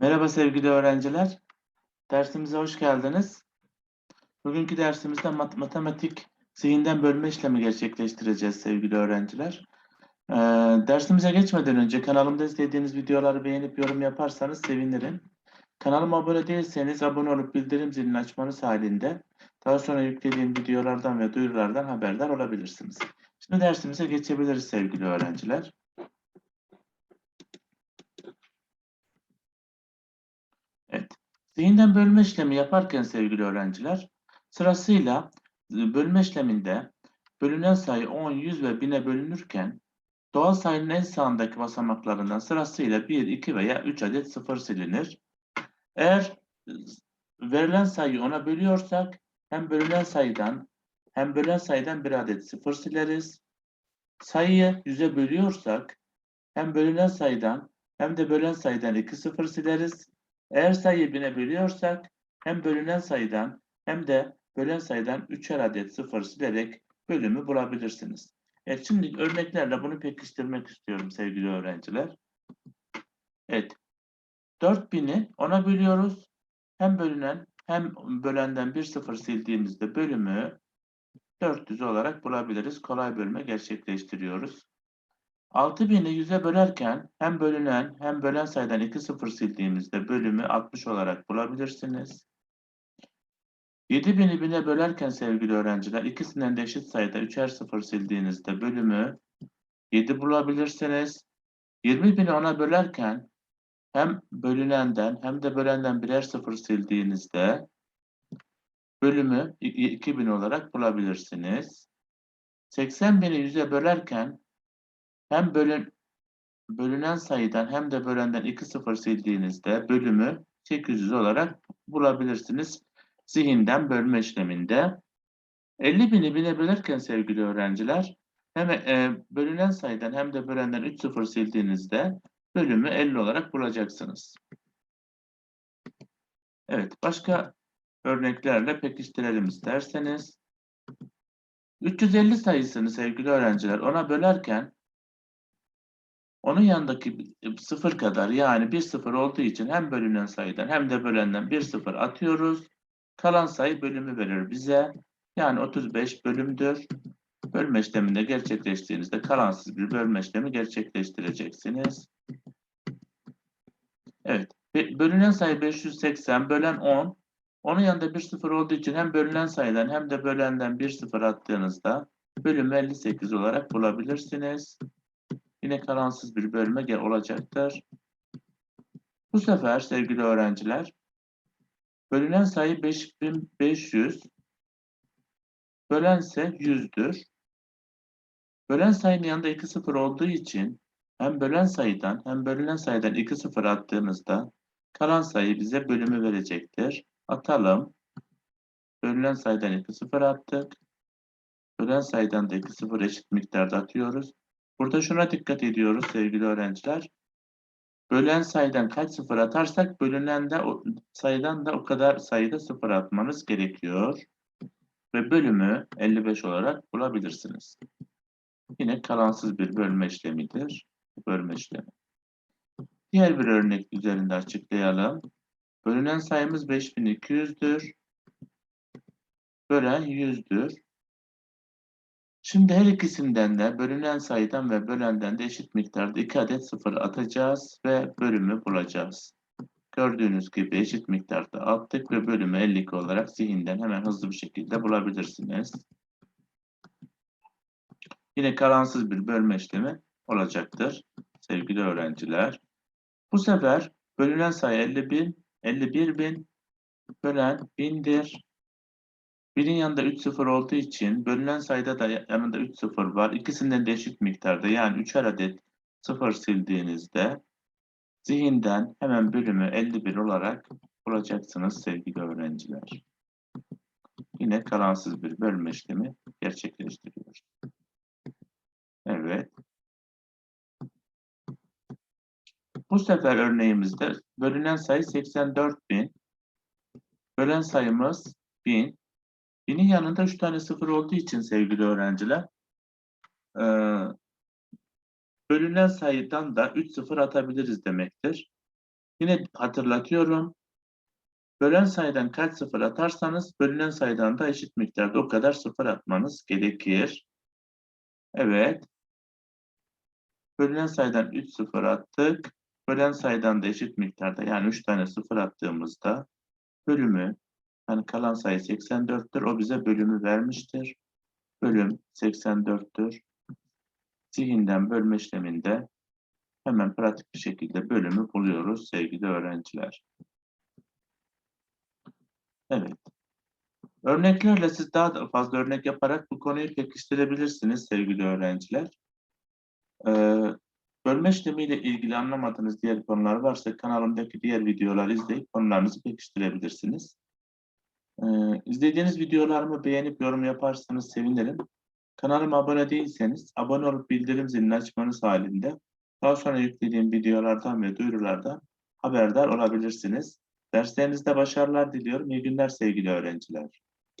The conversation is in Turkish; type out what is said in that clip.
Merhaba sevgili öğrenciler. Dersimize hoş geldiniz. Bugünkü dersimizde mat- matematik zihinden bölme işlemi gerçekleştireceğiz sevgili öğrenciler. Ee, dersimize geçmeden önce kanalımda izlediğiniz videoları beğenip yorum yaparsanız sevinirim. Kanalıma abone değilseniz abone olup bildirim zilini açmanız halinde daha sonra yüklediğim videolardan ve duyurulardan haberdar olabilirsiniz. Şimdi dersimize geçebiliriz sevgili öğrenciler. Evet. Zihinden bölme işlemi yaparken sevgili öğrenciler sırasıyla e, bölme işleminde bölünen sayı 10, 100 ve 1000'e bölünürken doğal sayının en sağındaki basamaklarından sırasıyla 1, 2 veya 3 adet sıfır silinir. Eğer e, verilen sayıyı 10'a bölüyorsak hem bölünen sayıdan hem bölen sayıdan bir adet sıfır sileriz. Sayıyı 100'e bölüyorsak hem bölünen sayıdan hem de bölen sayıdan 2 sıfır sileriz. Eğer sayıyı bine bölüyorsak hem bölünen sayıdan hem de bölen sayıdan üçer adet sıfır silerek bölümü bulabilirsiniz. Evet şimdi örneklerle bunu pekiştirmek istiyorum sevgili öğrenciler. Evet. 4000'i 10'a bölüyoruz. Hem bölünen hem bölenden bir sıfır sildiğimizde bölümü 400 olarak bulabiliriz. Kolay bölme gerçekleştiriyoruz. 6000'i 100'e bölerken hem bölünen hem bölen sayıdan 2 sıfır sildiğimizde bölümü 60 olarak bulabilirsiniz. 7000'i 1000'e bölerken sevgili öğrenciler ikisinden de eşit sayıda 3'er sıfır sildiğinizde bölümü 7 bulabilirsiniz. 20.000'i 10'a bölerken hem bölünenden hem de bölenden birer sıfır sildiğinizde bölümü 2000 olarak bulabilirsiniz. 80.000'i 100'e bölerken hem bölün, bölünen sayıdan hem de bölenden 2 sıfır sildiğinizde bölümü 800 olarak bulabilirsiniz. Zihinden bölme işleminde. 50 bini bine bölerken sevgili öğrenciler hem e, bölünen sayıdan hem de bölenden 3 sıfır sildiğinizde bölümü 50 olarak bulacaksınız. Evet başka örneklerle pekiştirelim isterseniz. 350 sayısını sevgili öğrenciler ona bölerken onun yanındaki sıfır kadar yani bir sıfır olduğu için hem bölünen sayıdan hem de bölenden bir sıfır atıyoruz. Kalan sayı bölümü verir bize. Yani 35 bölümdür. Bölme işleminde gerçekleştiğinizde kalansız bir bölme işlemi gerçekleştireceksiniz. Evet. Bölünen sayı 580, bölen 10. Onun yanında bir sıfır olduğu için hem bölünen sayıdan hem de bölenden bir sıfır attığınızda bölümü 58 olarak bulabilirsiniz. Yine kalansız bir bölme olacaktır. Bu sefer sevgili öğrenciler bölünen sayı 5500 bölense 100'dür. Bölen sayının yanında 2 sıfır olduğu için hem bölen sayıdan hem bölünen sayıdan 2 sıfır attığımızda kalan sayı bize bölümü verecektir. Atalım. Bölünen sayıdan 2 sıfır attık. Bölen sayıdan da 2 sıfır eşit miktarda atıyoruz. Burada şuna dikkat ediyoruz sevgili öğrenciler. Bölen sayıdan kaç sıfır atarsak bölünen de o sayıdan da o kadar sayıda sıfır atmanız gerekiyor. Ve bölümü 55 olarak bulabilirsiniz. Yine kalansız bir bölme işlemidir. Bölme işlemi. Diğer bir örnek üzerinde açıklayalım. Bölünen sayımız 5200'dür. Bölen 100'dür. Şimdi her ikisinden de bölünen sayıdan ve bölenden de eşit miktarda 2 adet sıfır atacağız ve bölümü bulacağız. Gördüğünüz gibi eşit miktarda attık ve bölümü 52 olarak zihinden hemen hızlı bir şekilde bulabilirsiniz. Yine kalansız bir bölme işlemi olacaktır sevgili öğrenciler. Bu sefer bölünen sayı 51, 51 bin, bölen 1000'dir. Birin yanında 3 sıfır olduğu için bölünen sayıda da yanında 3 sıfır var. İkisinden de eşit miktarda yani 3'er adet sıfır sildiğinizde zihinden hemen bölümü 51 olarak bulacaksınız sevgili öğrenciler. Yine kalansız bir bölme işlemi gerçekleştiriyoruz. Evet. Bu sefer örneğimizde bölünen sayı 84.000. Bölen sayımız 1000. Binin yanında 3 tane sıfır olduğu için sevgili öğrenciler e, bölünen sayıdan da 3 sıfır atabiliriz demektir. Yine hatırlatıyorum. Bölen sayıdan kaç sıfır atarsanız bölünen sayıdan da eşit miktarda o kadar sıfır atmanız gerekir. Evet. Bölünen sayıdan 3 sıfır attık. Bölen sayıdan da eşit miktarda yani 3 tane sıfır attığımızda bölümü yani kalan sayı 84'tür. O bize bölümü vermiştir. Bölüm 84'tür. Zihinden bölme işleminde hemen pratik bir şekilde bölümü buluyoruz sevgili öğrenciler. Evet. Örneklerle siz daha da fazla örnek yaparak bu konuyu pekiştirebilirsiniz sevgili öğrenciler. Ee, bölme işlemiyle ilgili anlamadığınız diğer konular varsa kanalımdaki diğer videoları izleyip konularınızı pekiştirebilirsiniz. Ee, izlediğiniz videolarımı beğenip yorum yaparsanız sevinirim. Kanalıma abone değilseniz abone olup bildirim zilini açmanız halinde daha sonra yüklediğim videolardan ve duyurulardan haberdar olabilirsiniz. Derslerinizde başarılar diliyorum. İyi günler sevgili öğrenciler.